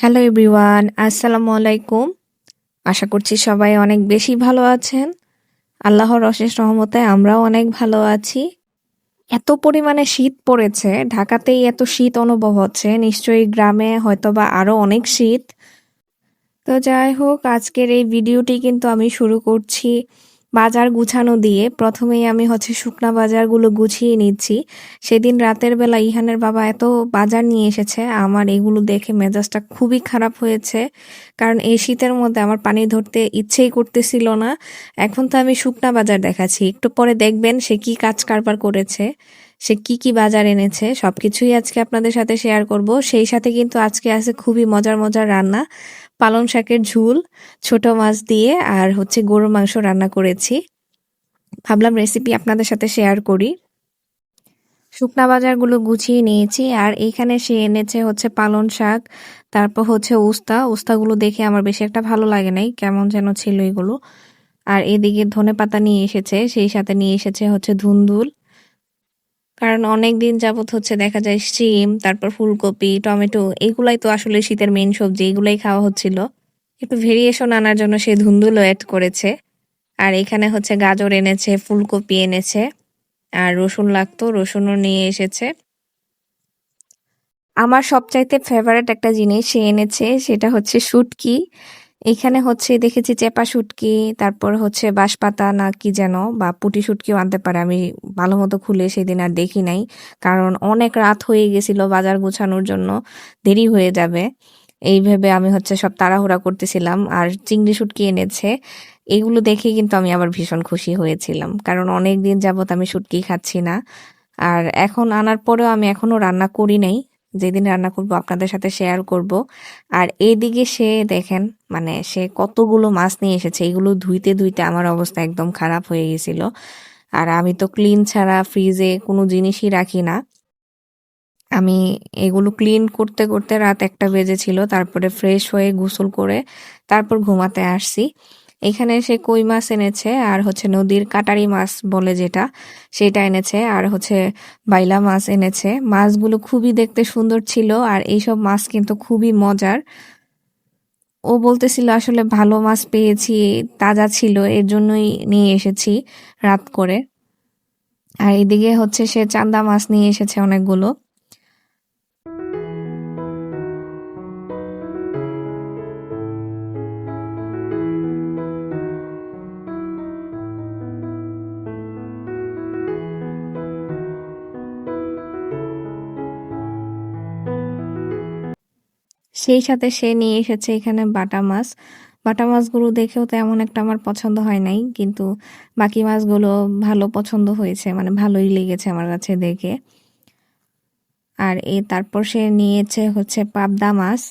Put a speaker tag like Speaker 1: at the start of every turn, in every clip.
Speaker 1: Hello everyone আসসালামু আলাইকুম আশা করছি সবাই অনেক বেশি ভালো আছেন। আল্লাহর অশেষ রহমতে আমরাও অনেক ভালো আছি। এত পরিমাণে শীত পড়েছে, ঢাকাতেই এত শীত অনুভব হচ্ছে। নিশ্চয়ই গ্রামে হয়তোবা আরও অনেক শীত। তো যাই হোক, আজকের এই ভিডিওটি কিন্তু আমি শুরু করছি। বাজার গুছানো দিয়ে প্রথমেই আমি হচ্ছে শুকনা বাজারগুলো গুছিয়ে নিচ্ছি। সেদিন রাতের বেলা ইহানের বাবা এত বাজার নিয়ে এসেছে, আমার এগুলো দেখে মেজাজটা খুবই খারাপ হয়েছে। কারণ এই শীতের মধ্যে আমার পানি ধরতে ইচ্ছেই করতেছিল না। এখন তো আমি শুকনা বাজার দেখাচ্ছি, একটু পরে দেখবেন সে কি কাজ কারবার করেছে। সে কি কি বাজার এনেছে, সবকিছুই আজকে আপনাদের সাথে শেয়ার করব। সেই সাথে কিন্তু আজকে আছে খুবই মজার মজার রান্না। পালং শাকের ঝুল, ছোট মাছ দিয়ে আর হচ্ছে গরুর মাংস রান্না করেছি। ভাবলাম রেসিপি আপনাদের সাথে শেয়ার করি। শুকনা বাজারগুলো গুছিয়ে নিয়েছি আর এইখানে সে এনেছে হচ্ছে পালং শাক, তারপর হচ্ছে উস্তা। উস্তাগুলো দেখে আমার বেশি একটা ভালো লাগে নাই, কেমন যেন ছিল এগুলো। আর এদিকে ধনে পাতা নিয়ে এসেছে, সেই সাথে নিয়ে এসেছে হচ্ছে ধুন্দুল। কারণ অনেক দিন যাবত হচ্ছে দেখা যায় শিম, তারপর ফুলকপি, টমেটো, এগুলাই তো আসলে শীতের মেন সবজি, এগুলাই খাওয়া হচ্ছিল। একটু ভেরিয়েশন আনার জন্য সে ধুন্দুলও অ্যাড করেছে। আর এখানে হচ্ছে গাজর এনেছে, ফুলকপি এনেছে, আর রসুন লাগতো, রসুনও নিয়ে এসেছে। আমার সবচাইতে ফেভারেট একটা জিনিস সে এনেছে, সেটা হচ্ছে শুটকি। এখানে হচ্ছে দেখেছি চেপা শুটকি, তারপর হচ্ছে বাঁশপাতা না কি যেন, বা পুটি শুটকিও আনতে পারে। আমি ভালো মতো খুলে সেদিন আর দেখি নাই, কারণ অনেক রাত হয়ে গেছিল বাজার গোছানোর জন্য, দেরি হয়ে যাবে। এই ভেবে আমি হচ্ছে সব তাড়াহুড়া করতেছিলাম, আর চিংড়ি শুটকি এনেছে। এগুলো দেখে কিন্তু আমি আবার ভীষণ খুশি হয়েছিলাম, কারণ অনেক দিন যাবত আমি শুটকি খাচ্ছি না। আর এখন আনার পরেও আমি এখনও রান্না করি নাই যেদিন রান্না করব আপনাদের সাথে শেয়ার করব। আর এইদিকে সে দেখেন মানে সে কতগুলো মাছ নিয়ে এসেছে, এগুলো ধুইতে ধুইতে আমার অবস্থা একদম খারাপ হয়ে গেছিল। আর আমি তো ক্লিন ছাড়া ফ্রিজে কোনো জিনিসই রাখি না। আমি এগুলো ক্লিন করতে করতে রাত একটা বেজেছিল, তারপরে ফ্রেশ হয়ে গোসল করে তারপর ঘুমাতে আসছি। এখানে সে কই মাছ এনেছে, আর হচ্ছে নদীর কাটারি মাছ বলে যেটা, সেটা এনেছে, আর হচ্ছে বাইলা মাছ এনেছে। মাছগুলো খুবই দেখতে সুন্দর ছিল, আর এইসব মাছ কিন্তু খুবই মজার। ও বলতেছিল, আসলে ভালো মাছ পেয়েছি, তাজা ছিল, এর জন্যই নিয়ে এসেছি রাত করে। আর এদিকে হচ্ছে সে চান্দা মাছ নিয়ে এসেছে অনেকগুলো। সেই সাথে সে নিয়ে এসেছে এখানে বাটা মাছ। বাটা মাছগুলো দেখেও তেমন একটা আমার পছন্দ হয় নাই, কিন্তু বাকি মাছগুলো ভালো পছন্দ হয়েছে মানে ভালোই লেগেছে আমার কাছে দেখে। আর এ, তারপর সে নিয়েছে হচ্ছে পাবদা মাছ।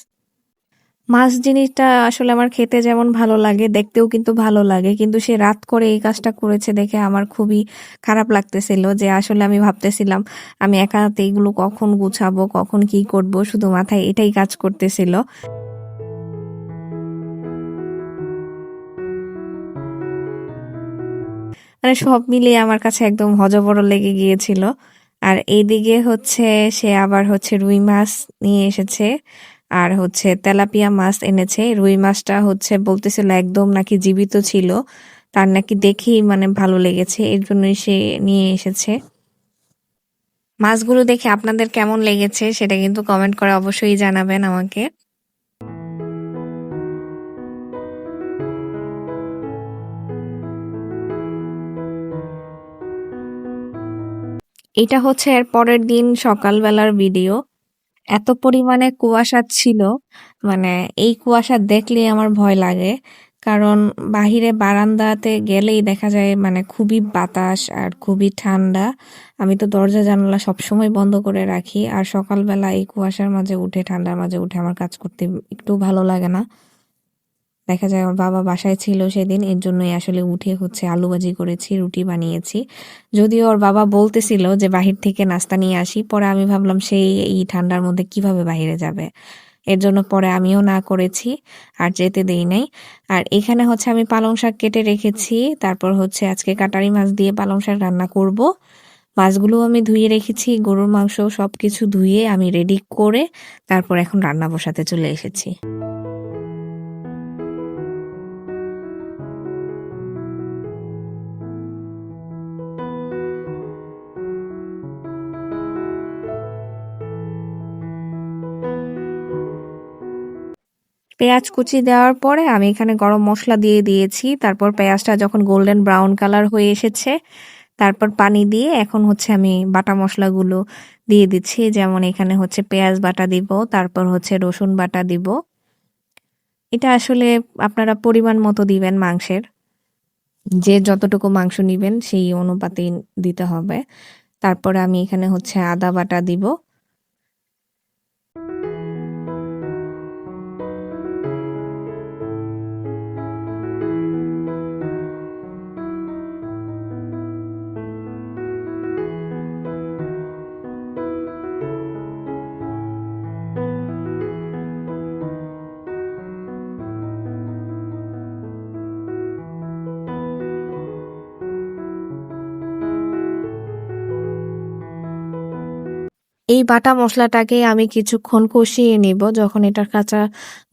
Speaker 1: মাছ জিনিসটা আসলে আমার খেতে যেমন ভালো লাগে, দেখতেও কিন্তু ভালো লাগে। কিন্তু সে রাত করে এই কাজটা করেছে দেখে আমার খুবই খারাপ লাগতেছিল যে আসলে আমি ভাবতেছিলাম, আমি একা হাতে এগুলো কখন গুছাবো, কখন কি করব, শুধু মাথায় এটাই কাজ করতেছিল। মানে সব মিলিয়ে আমার কাছে একদম হজবড় লেগে গিয়েছিল। আর এইদিকে হচ্ছে সে আবার হচ্ছে রুই মাছ নিয়ে এসেছে। আর হচ্ছে তেলাপিয়া মাছ এনেছে। রুই মাছটা হচ্ছে বলতেছিল একদম নাকি জীবিত ছিল। তার নাকি দেখেই মানে ভালো লেগেছে, এর জন্যই সে নিয়ে এসেছে। মাছগুলো দেখে আপনাদের কেমন লেগেছে সেটা কিন্তু কমেন্ট করে অবশ্যই জানাবেন আমাকে। এটা হচ্ছে এর পরের দিন সকালবেলার ভিডিও এত পরিমাণে কুয়াশা ছিল মানে এই কুয়াশা দেখলেই আমার ভয় লাগে। কারণ বাহিরে বারান্দাতে গেলেই দেখা যায় মানে খুবই বাতাস আর খুবই ঠান্ডা। আমি তো দরজা জানালা সবসময় বন্ধ করে রাখি। আর সকালবেলা এই কুয়াশার মাঝে উঠে, ঠান্ডার মাঝে উঠে আমার কাজ করতে একটু ভালো লাগে না। দেখা যায় ওর বাবা বাসায় ছিল সেদিন, এর জন্যই আসলে উঠে হচ্ছে আলু ভাজি করেছি, রুটি বানিয়েছি। যদিও ওর বাবা বলতেছিল যে বাহির থেকে নাস্তা নিয়ে আসি, পরে আমি ভাবলাম সেই এই ঠান্ডার মধ্যে কীভাবে বাহিরে যাবে। এর জন্য পরে আমিও না করেছি, আর যেতে দেই নাই। আর এখানে হচ্ছে আমি পালং শাক কেটে রেখেছি, তারপর হচ্ছে আজকে কাটারি মাছ দিয়ে পালং শাক রান্না করব। মাছগুলো আমি ধুয়ে রেখেছি, গরুর মাংস সব কিছু ধুয়ে আমি রেডি করে তারপর এখন রান্না বসাতে চলে এসেছি। পেঁয়াজ কুচি দেওয়ার পরে আমি এখানে গরম মশলা দিয়ে দিয়েছি। তারপর পেঁয়াজটা যখন গোল্ডেন ব্রাউন কালার হয়ে এসেছে, তারপর পানি দিয়ে এখন হচ্ছে আমি বাটা মশলাগুলো দিয়ে দিচ্ছি। যেমন এখানে হচ্ছে পেঁয়াজ বাটা দিব, তারপর হচ্ছে রসুন বাটা দিব। এটা আসলে আপনারা পরিমাণ মতো দিবেন মাংসের। যে যতটুকু মাংস নিবেন সেই অনুপাতেই দিতে হবে। তারপরে আমি এখানে হচ্ছে আদা বাটা দিব। এই বাটা মশলাটাকে আমি কিছুক্ষণ কষিয়ে নিব যখন এটার কাঁচা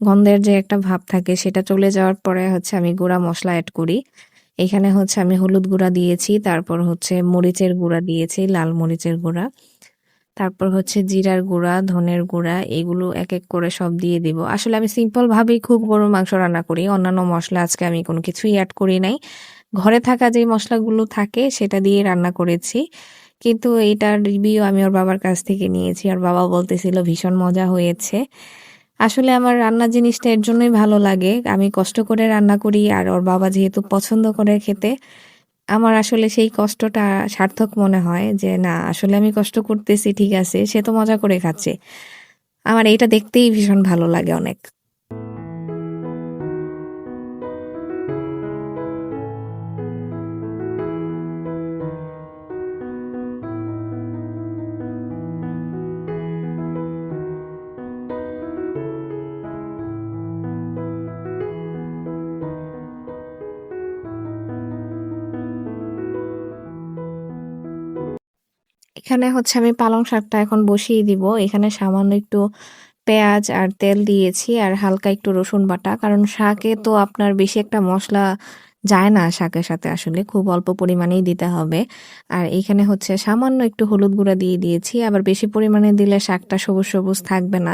Speaker 1: গন্ধের যে একটা ভাব থাকে সেটা চলে যাওয়ার পরে হচ্ছে আমি গুঁড়া মশলা অ্যাড করি। এখানে হচ্ছে আমি হলুদ গুঁড়া দিয়েছি, তারপর হচ্ছে মরিচের গুঁড়া দিয়েছি, লাল মরিচের গুঁড়া। তারপর হচ্ছে জিরার গুঁড়া, ধনের গুঁড়া, এগুলো এক এক করে সব দিয়ে দিব। আসলে আমি সিম্পলভাবেই খুব গরুর মাংস রান্না করি, অন্যান্য মশলা আজকে আমি কোনো কিছুই অ্যাড করি নাই। ঘরে থাকা যে মশলাগুলো থাকে সেটা দিয়ে রান্না করেছি। কিন্তু এইটার রিভিউ আমি ওর বাবার কাছ থেকে নিয়েছি। আর বাবা বলতেছিল, ভীষণ মজা হয়েছে। আসলে আমার রান্নার জিনিসটা এর জন্যই ভালো লাগে। আমি কষ্ট করে রান্না করি আর ওর বাবা যেহেতু পছন্দ করে খেতে, আমার আসলে সেই কষ্টটা সার্থক মনে হয় যে, না, আসলে আমি কষ্ট করতেছি, ঠিক আছে, সে তো মজা করে খাচ্ছে। আমার এটা দেখতেই ভীষণ ভালো লাগে অনেক। এখানে হচ্ছে আমি পালং শাকটা এখন বসিয়ে দিব। এখানে সামান্য একটু পেঁয়াজ আর তেল দিয়েছি আর হালকা একটু রসুন বাটা। কারণ শাকে তো আপনার বেশি একটা মশলা যায় না শাকের সাথে আসলে, খুব অল্প পরিমাণেই দিতে হবে। আর এখানে হচ্ছে সামান্য একটু হলুদ গুঁড়া দিয়ে দিয়েছি। আবার বেশি পরিমাণে দিলে শাকটা সবুজ সবুজ থাকবে না।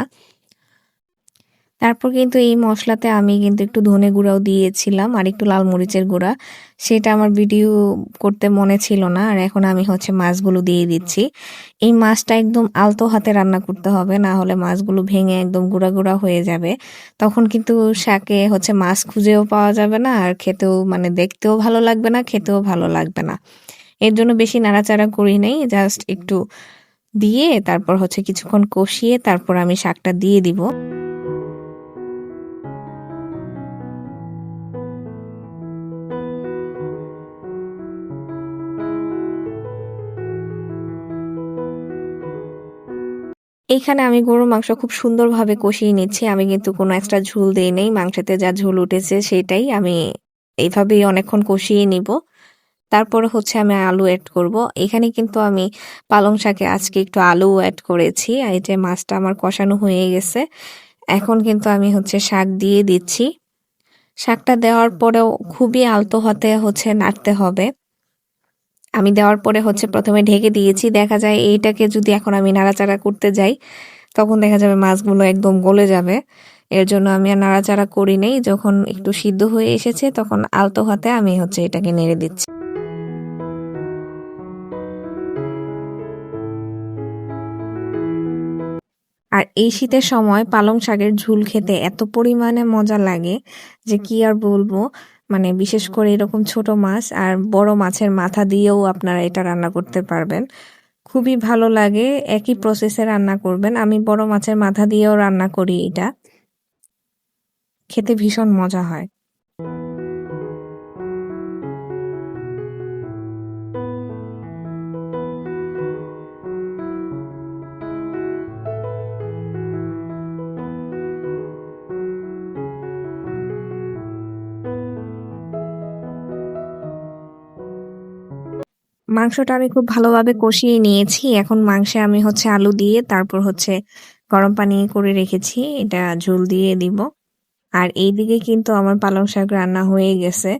Speaker 1: তারপর কিন্তু এই মশলাতে আমি কিন্তু একটু ধনে গুঁড়াও দিয়েছিলাম আর একটু লাল মরিচের গুঁড়া। সেটা আমার ভিডিও করতে মনে ছিল না আর এখন আমি হচ্ছে মাছগুলো দিয়ে দিচ্ছি। এই মাছটা একদম আলতো হাতে রান্না করতে হবে, না হলে মাছগুলো ভেঙে একদম গুঁড়া গুঁড়া হয়ে যাবে। তখন কিন্তু শাকে হচ্ছে মাছ খুঁজেও পাওয়া যাবে না আর খেতেও মানে দেখতেও ভালো লাগবে না, খেতেও ভালো লাগবে না। এর জন্য বেশি নাড়াচাড়া করি নেই, জাস্ট একটু দিয়ে তারপর হচ্ছে কিছুক্ষণ কষিয়ে তারপর আমি শাকটা দিয়ে দিব। এইখানে আমি গরুর মাংস খুব সুন্দরভাবে কষিয়ে নিচ্ছি। আমি কিন্তু কোনো এক্সট্রা ঝোল দিই নেই। মাংসতে যা ঝোল উঠেছে সেটাই আমি এইভাবেই অনেকক্ষণ কষিয়ে নিব। তারপরে হচ্ছে আমি আলু অ্যাড করব। এখানে কিন্তু আমি পালং শাকে আজকে একটু আলু অ্যাড করেছি। এই যে মাছটা আমার কষানো হয়ে গেছে, এখন কিন্তু আমি হচ্ছে শাক দিয়ে দিচ্ছি। শাকটা দেওয়ার পরেও খুবই আলতো হাতে হচ্ছে নাড়তে হবে। আমি দেওয়ার পরে হচ্ছে প্রথমে ঢেকে দিয়েছি। দেখা যায় এইটাকে যদি এখন আমি নাড়াচাড়া করতে যাই, তখন দেখা যাবে মাছগুলো একদম গলে যাবে। এর জন্য আমি আর নাড়াচাড়া করি নেই। যখন একটু সিদ্ধ হয়ে এসেছে, তখন আলতো হাতে আমি হচ্ছে এটাকে নেড়ে দিচ্ছি। আর এই শীতের সময় পালং শাকের ঝুল খেতে এত পরিমাণে মজা লাগে যে কি আর বলব? মানে বিশেষ করে এরকম ছোট মাছ আর বড় মাছের মাথা দিয়েও আপনারা এটা রান্না করতে পারবেন। খুবই ভালো লাগে, একই প্রসেসে রান্না করবেন। আমি বড় মাছের মাথা দিয়েও রান্না করি এটা। খেতে ভীষণ মজা হয়। মাংসটা আমি খুব ভালোভাবে কষিয়ে নিয়েছি। এখন মাংসে আমি হচ্ছে আলু দিয়ে, তারপর হচ্ছে গরম পানি করে রেখেছি। এটা ঝোল দিয়ে দিব। আর এইদিকে কিন্তু আমার পালং শাক রান্না হয়ে গেছে।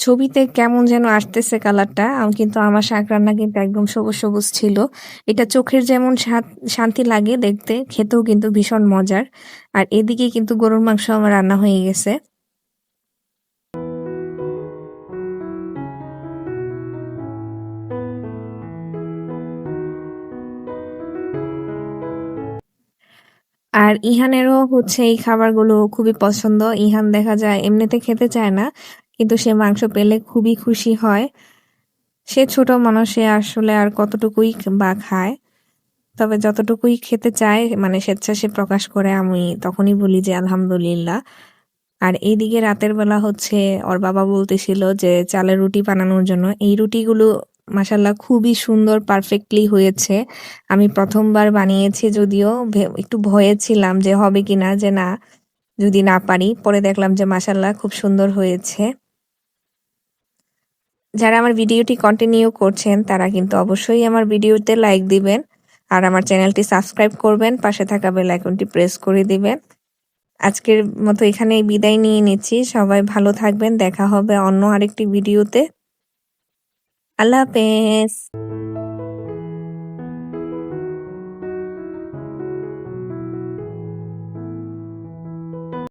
Speaker 1: ছবিতে কেমন যেন আসতেছে কালারটা। কিন্তু আমার শাক রান্না কিন্তু একদম সবুজ সবুজ ছিল। এটা চোখের যেমন শান্তি লাগে দেখতে, খেতেও কিন্তু ভীষণ মজার। আর এদিকে কিন্তু গরুর মাংস আমার রান্না হয়ে গেছে। আর ইহানেরও হচ্ছে এই খাবারগুলো খুবই পছন্দ। ইহান দেখা যায় এমনিতে খেতে চায় না, কিন্তু সে মাংস পেলে খুবই খুশি হয়। সে ছোট মানুষে আসলে আর কতটুকুই বা খায়, তবে যতটুকুই খেতে চায় মানে স্বেচ্ছা সে প্রকাশ করে, আমি তখনই বলি যে আলহামদুলিল্লাহ। আর এইদিকে রাতের বেলা হচ্ছে ওর বাবা বলতেছিল যে চালের রুটি বানানোর জন্য। এই রুটিগুলো মাসাল্লাহ খুবই সুন্দর পারফেক্টলি হয়েছে। আমি প্রথমবার বানিয়েছি যদিও একটু ভয়ে ছিলাম যে হবে কিনা, যে না, যদি না পারি। পরে দেখলাম যে মাসাল্লাহ খুব সুন্দর হয়েছে। যারা আমার ভিডিওটি কন্টিনিউ করছেন, তারা কিন্তু অবশ্যই আমার ভিডিওতে লাইক দিবেন। আর আমার চ্যানেলটি সাবস্ক্রাইব করবেন, পাশে থাকা বেল আইকনটি প্রেস করে দিবেন। আজকের মতো এখানেই বিদায় নিয়ে নিচ্ছি। সবাই ভালো থাকবেন। দেখা হবে অন্য আরেকটি ভিডিওতে। আল্লাহ হাফেজ